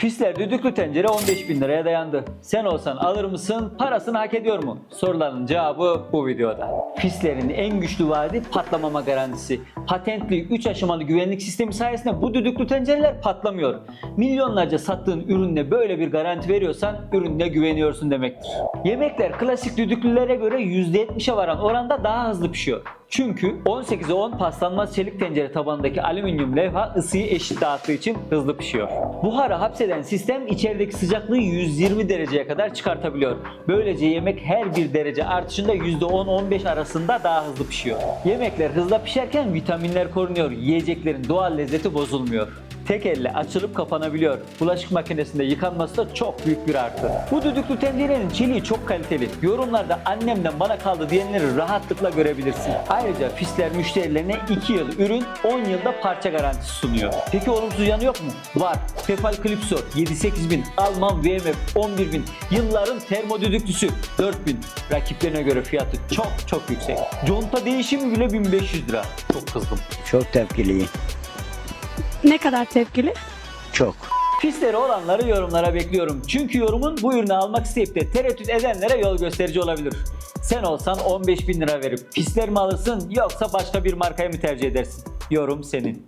Fisler düdüklü tencere 15 bin liraya dayandı. Sen olsan alır mısın? Parasını hak ediyor mu? Soruların cevabı bu videoda. Fislerin en güçlü vaadi patlamama garantisi. Patentli 3 aşamalı güvenlik sistemi sayesinde bu düdüklü tencereler patlamıyor. Milyonlarca sattığın ürünle böyle bir garanti veriyorsan ürününe güveniyorsun demektir. Yemekler klasik düdüklülere göre %70'e varan oranda daha hızlı pişiyor. Çünkü 18'e 10 paslanmaz çelik tencere tabanındaki alüminyum levha ısıyı eşit dağıttığı için hızlı pişiyor. Buharı hapseden sistem içerideki sıcaklığı 120 dereceye kadar çıkartabiliyor. Böylece yemek her bir derece artışında %10-15 arasında daha hızlı pişiyor. Yemekler hızla pişerken vitaminler korunuyor. Yiyeceklerin doğal lezzeti bozulmuyor. Tek elle açılıp kapanabiliyor. Bulaşık makinesinde yıkanması da çok büyük bir artı. Bu düdüklü tencerenin çeliği çok kaliteli. Yorumlarda annemden bana kaldı diyenleri rahatlıkla görebilirsin. Ayrıca Fisler müşterilerine 2 yıl ürün 10 yılda parça garantisi sunuyor. Peki olumsuz yanı yok mu? Var. Tefal Clipso 7-8 bin, Alman VMF 11 bin, yılların termo düdüklüsü 4 bin. Rakiplerine göre fiyatı çok çok yüksek. Conta değişimi bile 1500 lira. Çok kızdım. Çok tepkiliyim. Ne kadar tepkili? Çok. Pisleri olanları yorumlara bekliyorum. Çünkü yorumun bu ürünü almak isteyip de tereddüt edenlere yol gösterici olabilir. Sen olsan 15 bin lira verip pisler mi alırsın yoksa başka bir markayı mı tercih edersin? Yorum senin.